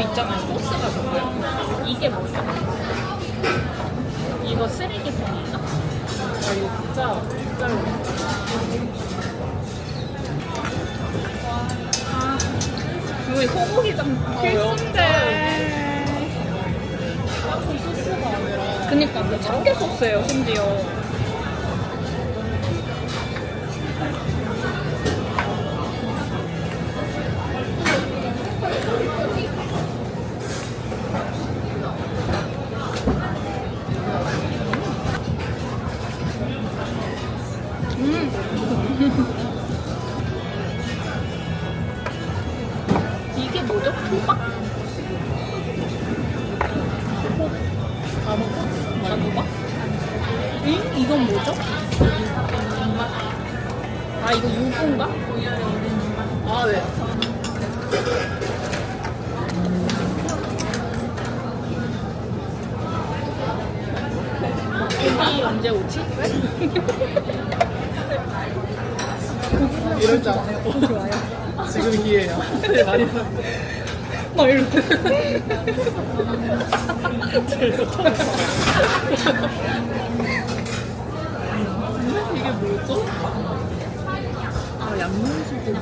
그 있잖아요. 소스가 좋고요. 이게 뭐죠? 이거 쓰레기통인가? 아, 이거 진짜, 진짜로. 아, 여기 소고기장 필수인데. 그 소스가 아니라 그니까, 그 참깨 소스예요, 심지어. 고기 언제 오지? 이럴 줄 알았어요. 지금 기회야. 막 이러고 이게 뭐죠? 아 양념 소금.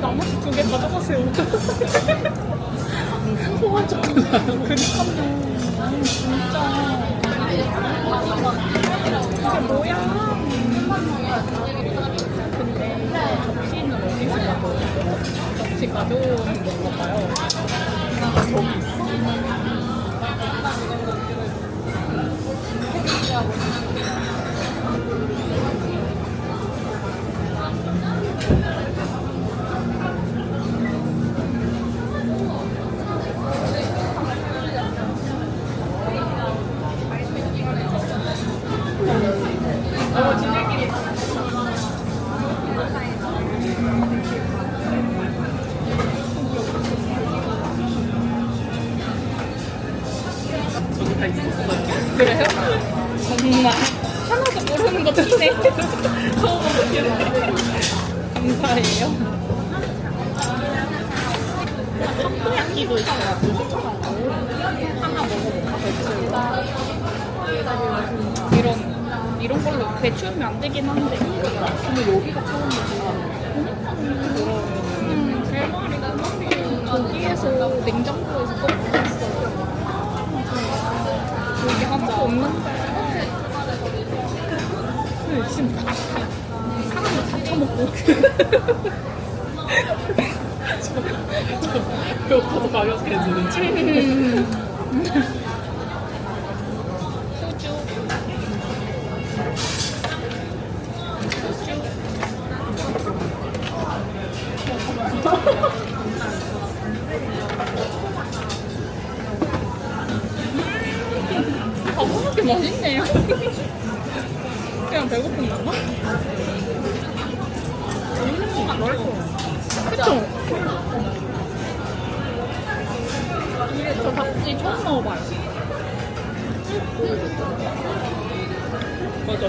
나머지 두 개 가져가세요 아니 진짜 이게? 접시 가져오는 건가 봐요 저기 있어? 어 되긴 한데 근데 여기가 처음이구나. 음, 대박이다 저기에서 냉장고에서 또 먹었어 여기 하나도 없는데 네, 지금 다 사람들 다 처먹고 배고파서 가격해지는지. 후 맛있네요. 그냥 배고픈 건가? 그쵸? 저 닭지 처음 먹어봐요. 맞아.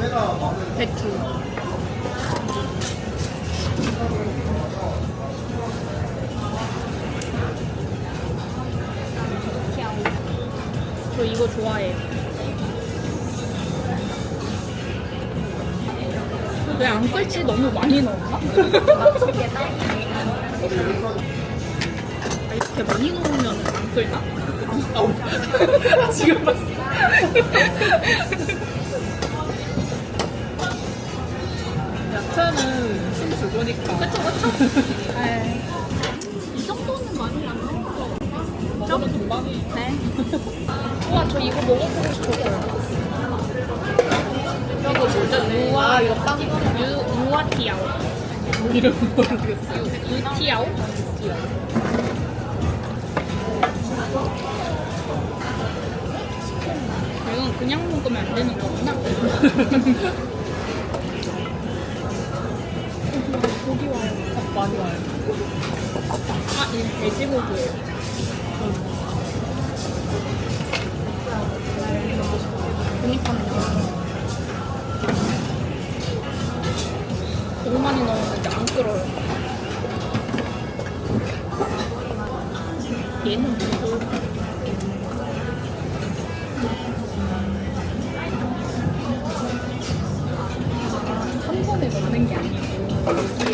배추. 좋아해요. 왜안 끓지? 너무 많이 넣었나? 아, 이렇게 많이 넣으면 안 끓나? 아, 지금 봤어. 야채는 힘 주고니까. 그쵸, 그쵸? 네. 이 정도는 많이 안 넣어. 먹으면 금방이. 네. 우와, 저 이거 먹어보고 싶었어요. 저거 진짜 우와, 아, 이거 빵. 유, 우와티아오. 이름 모르겠어. 유, 유티아오? 그냥 먹으면 안 되는 거구나. 고기 와요. 어, 많이 와요. 아, 이 돼지고기예요.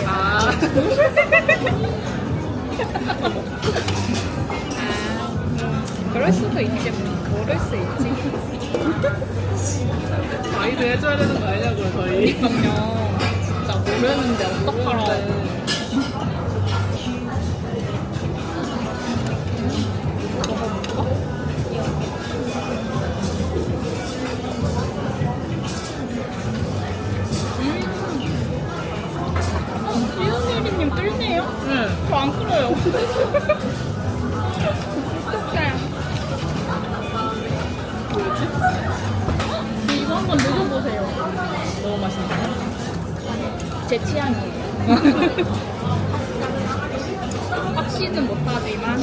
아. 아, 그럴 수도 있겠네. 모를 수 있지. 가이드 해줘야 되는 거 아니냐고요, 저희. 그러니까요. 진짜 모르는데 어떡하라고. 어떡해. 이거 한번 드셔보세요. 너무 맛있나요? 제 취향이에요. 확신은 못하지만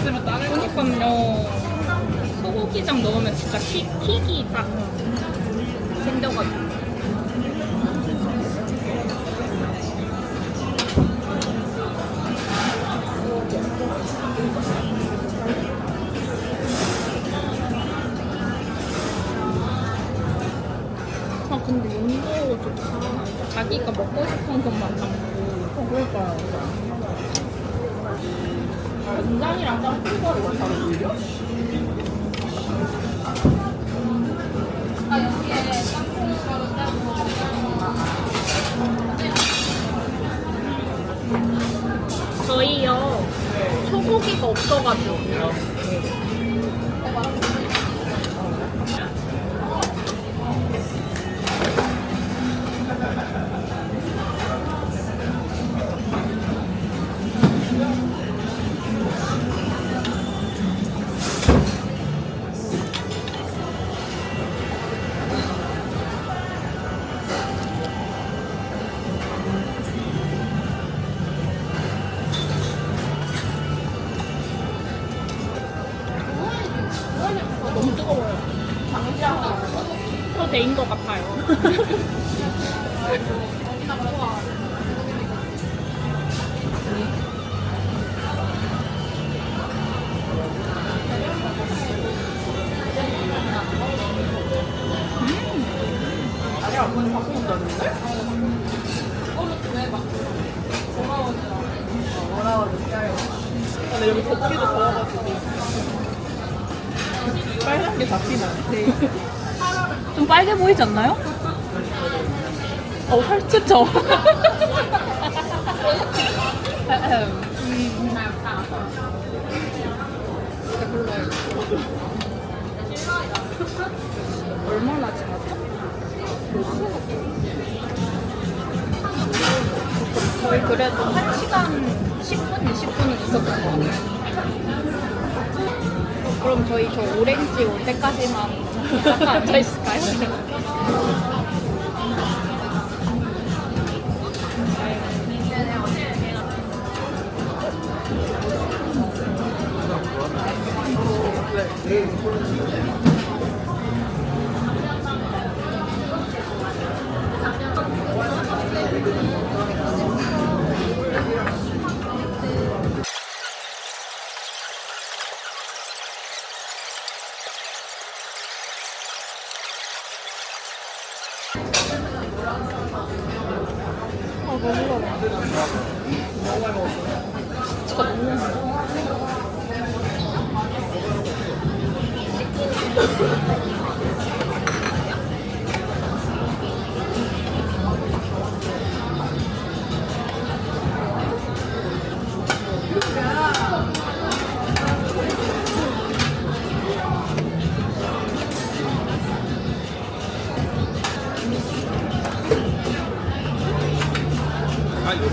맛있나요? 딱 있으면 다른 거. 그러니까요. 소고기장 넣으면 진짜 킥, 킥이 딱 생겨가지고. 아 근데 용도 좋다. 자기가 먹고 싶은 것만 담고. 어, 그럴까요? 간장이랑 짬뽕거리가 잘 어울려? 저희요 소고기가 없어가지고 뭐라고 느껴요? 근데 여기 덥기도 더워가지고. 빨간 게 잡히나 네. 좀 빨개 보이지 않나요? 어, 살찌죠? 얼마나 지났죠? 거의 그래도 1시간 10분, 20분은 있었던 것 같아요. 그럼 저희 저 오렌지 올 때까지만 잠깐 앉아있을까요? 아, 진짜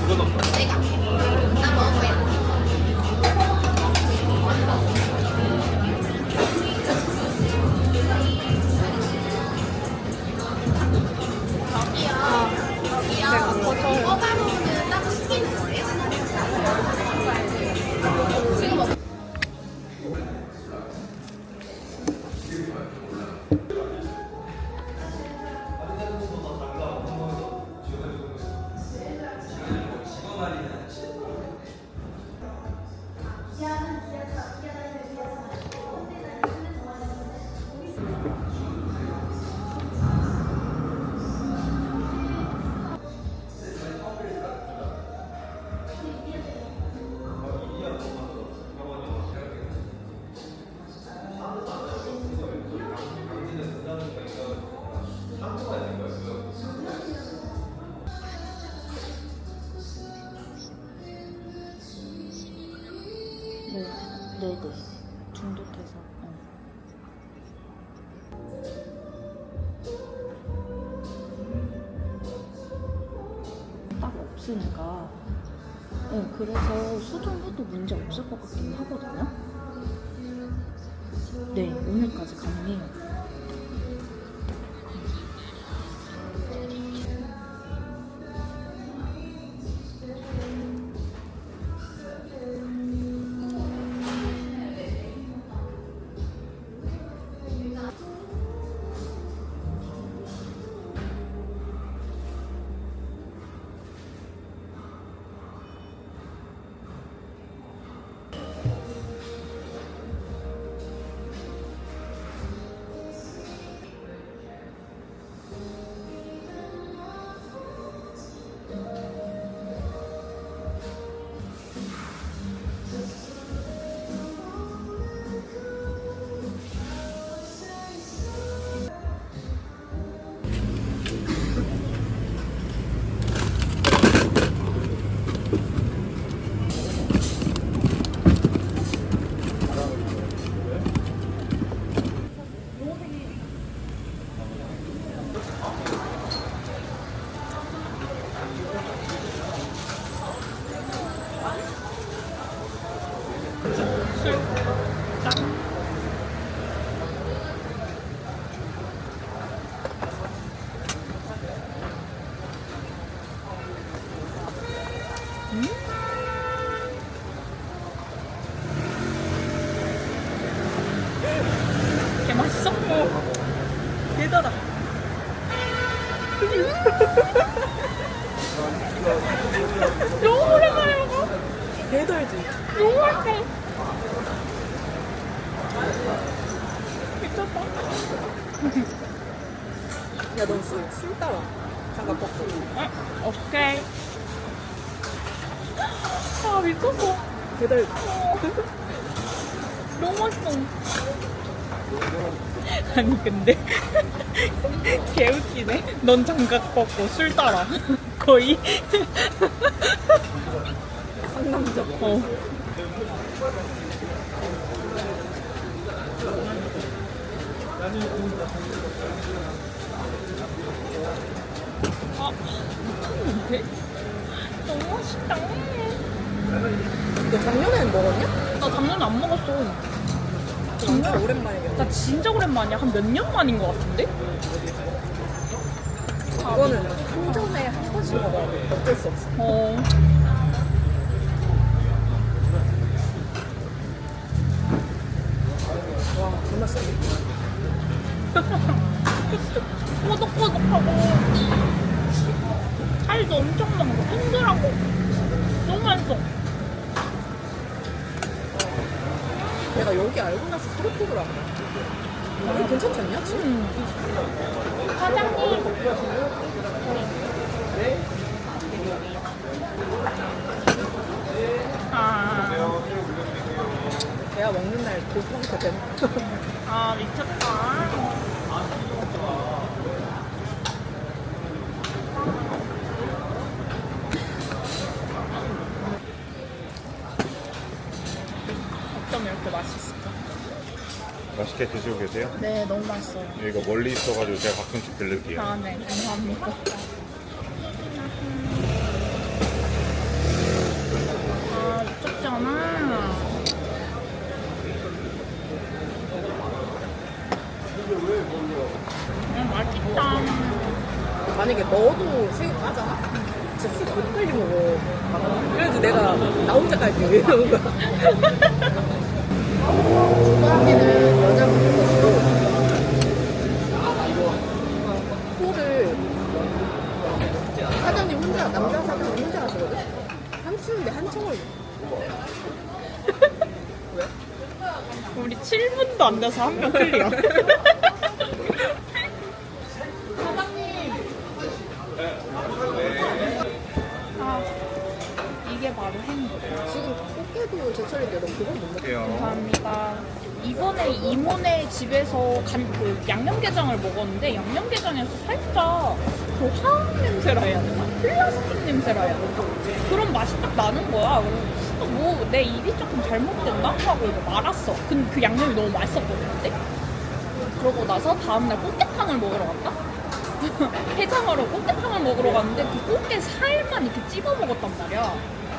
이거 넣었어. 내가. 그래서 수정해도 문제 없을 것 하거든요. 미쳤어. 대달지. 너무 맛있어. 아니, 근데. 개웃기네. 넌 장갑 벗고 술 따라. 거의. 상남자. 어. 아, 미쳤는데? 너무 맛있다. 너 작년에는 먹었냐? 나 작년에 안 먹었어. 진짜 오랜만이겠네. 나 진짜 오랜만이야. 한 몇 년 만인 것 같은데? 이거는 한 전에 한 번씩 먹어야 돼. 어쩔 수 없어. 어. 와, 존나 맛있다. 꼬독꼬독하고 살도 엄청 많고 동글하고 너무 맛있어. 내가 여기 알고 나서 소르포를 안 해. 여기 괜찮지 않냐? 지금? 음. 사장님. 아, 내가 먹는 날 고수한테 되나? 아 미쳤다. 맛있게 드시고 계세요? 네, 너무 맛있어요. 여기가 멀리 있어가지고 제가 가끔씩 들를게요. 아, 네, 감사합니다. 아, 미쳤잖아. 음, 맛있다. 만약에 너도 새우 까잖아? 진짜 술못 빨리 먹어. 그래도 내가 나 혼자. 왜 이러는 거야? 주방에는 코를 사장님 혼자 남자 사장님 혼자 하시거든? 한추인데 한청을 우리 7분도 안 돼서 한 명 클리어. 아, 이게 바로 행복. 지금 꽃게도 제철인데 너 그건 못 먹어? 할게요. 이번에 이모네 집에서 간, 그 양념게장을 먹었는데 양념게장에서 살짝 그 화학 냄새라 해야 되나? 플라스틱 냄새라 해야 되나? 그런 맛이 딱 나는 거야. 뭐내 입이 조금 잘못됐나 하고 이제 말았어. 근데 그 양념이 너무 맛있었거든 그때. 그러고 나서 다음날 꽃게탕을 먹으러 갔다. 해장하러 꽃게탕을 먹으러 갔는데 그 꽃게 살만 이렇게 찍어 먹었단 말이야.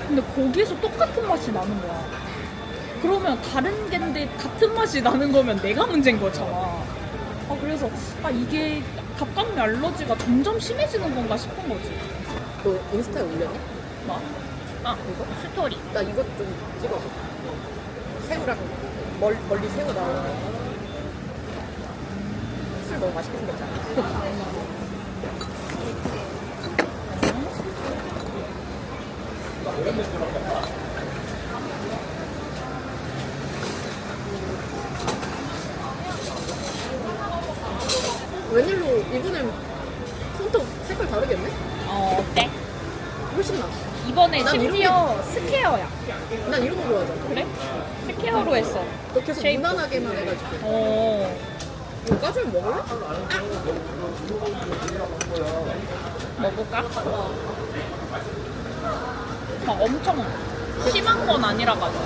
근데 거기에서 똑같은 맛이 나는 거야. 그러면 다른 겐데 같은 맛이 나는 거면 내가 문제인 거잖아. 아 그래서 아 이게 갑각류 알러지가 점점 심해지는 건가 싶은 거지. 너 인스타에 올려놔? 뭐? 아 이거 스토리. 나 이것 좀 찍어줘. 새우랑 멀, 멀리 새우 나오는 거. 술 너무 맛있게 생겼잖아. 이번엔 손톱 색깔 다르겠네? 어 어때? 훨씬 나. 이번에 난 심지어 스퀘어야. 난 이런 거 좋아하잖아. 그래? 스퀘어로 했어. 너 계속 쉐이프. 무난하게만 해가지고. 어 이거 까주면 먹을래? 먹을까? 막 엄청 심한 건 아니라 가지고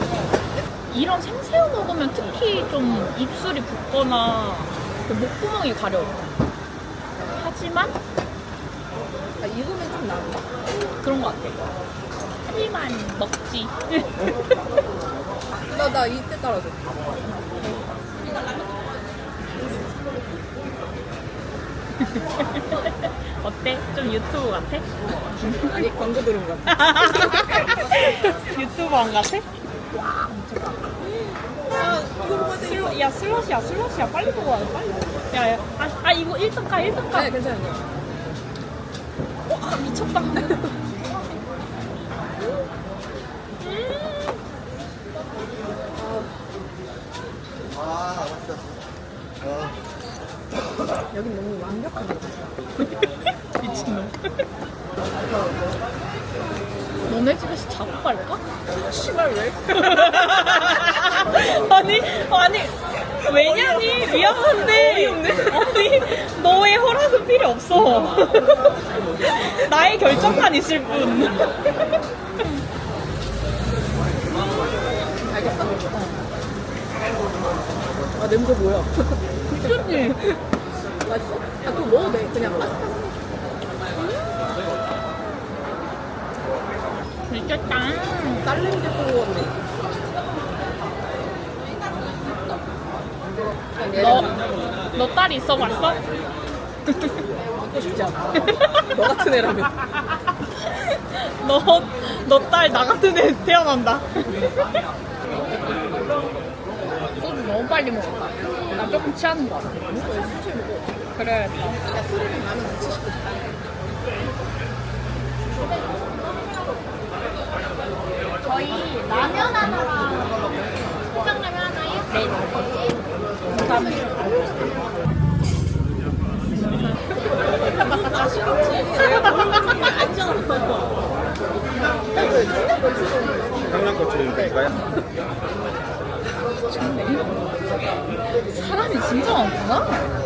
이런 생새우 먹으면 특히 좀 입술이 붓거나 그 목구멍이 가려워. 하지만 아, 익으면 좀 나은가? 그런 것 같아. 하지만 먹지. 나, 나 이때 따라줘. 어때? 좀 유튜브 같아? 아니, 광고 들은 거 같아. 유튜브 안 같아? 아. 슬러, 야 슬롯이야 슬롯이야. 빨리 먹어야 돼 빨리. 야야 아, 아 이거 1등 가 1등 가. 아니, 괜찮아. 어, 아, 미쳤다. 여긴 너무 완벽한 거 같아. 미친놈 너네 집에서 자고 갈까? 씨발, 왜? 아니 아니 왜냐니 미안한데 아니 너의 허락은 필요 없어 나의 결정만 있을 뿐 알겠어? 아, 냄새 뭐야? 미쳤니 맛있어? 아, 그거 먹어도 돼. 그냥 맛있어. 미쳤다 딸내미 데리고 왔네. 너 너 딸 있어 봤어? 먹고 싶지 않아. 너 같은 애라면. 너 너 딸 나 같은 애 태어난다. 소주 너무 빨리 먹었다. 나 조금 취하는 거 같아. 그래야겠다. 야, 술이랑 라면 같이 시켜. 저희 라면 하나랑 포장라면 하나요? 네. 청양고추 드릴까요? 사람이 진짜 많구나.